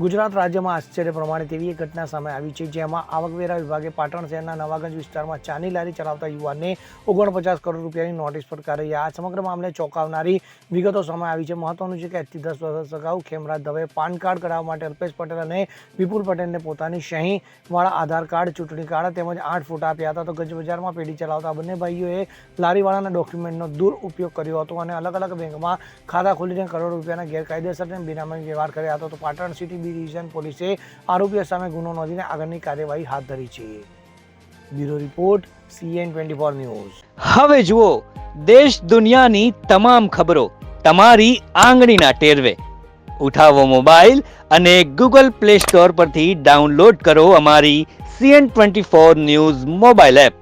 ગુજરાત રાજ્યમાં આશ્ચર્ય પ્રમાણે તેવી એક ઘટના સામે આવી છે જેમાં આવકવેરા વિભાગે પાટણ શહેરના નવાગંજ વિસ્તારમાં ચાની લારી ચલાવતા યુવાનને ઓગણપચાસ કરોડ રૂપિયાની નોટિસ ફટકારી આ સમગ્ર મામલે ચોંકાવનારી વિગતો સામે આવી છે. મહત્વનું છે કે આજથી દસ વર્ષ અગાઉ ખેમરાજ દવે પાન કાર્ડ કઢાવવા માટે અલ્પેશ પટેલ અને વિપુલ પટેલને પોતાની શહીવાળા આધાર કાર્ડ, ચૂંટણી કાર્ડ તેમજ આઠ ફોટા આપ્યા હતા. તો ગંજ બજારમાં પેઢી ચલાવતા બંને ભાઈઓએ લારીવાળાના ડોક્યુમેન્ટનો દુરુપયોગ કર્યો હતો અને અલગ અલગ બેંકમાં ખાતા ખોલીને કરોડ રૂપિયાના ગેરકાયદેસર અને બેનામી વ્યવહાર કર્યા હતા. તો પાટણ સિટી ડિવિઝન પોલીસે આરોપીઓ સામે ગુનો નોંધીને આગળની કાર્યવાહી હાથ ધરી છે. Bureau report, CN twenty four news. હવે જુઓ, દેશ દુનિયાની તમામ ખબરો તમારી આંગળીના ટેરવે. ઉઠાવો મોબાઈલ અને ગૂગલ પ્લે સ્ટોર પરથી ડાઉનલોડ કરો અમારી CN twenty four news mobile app.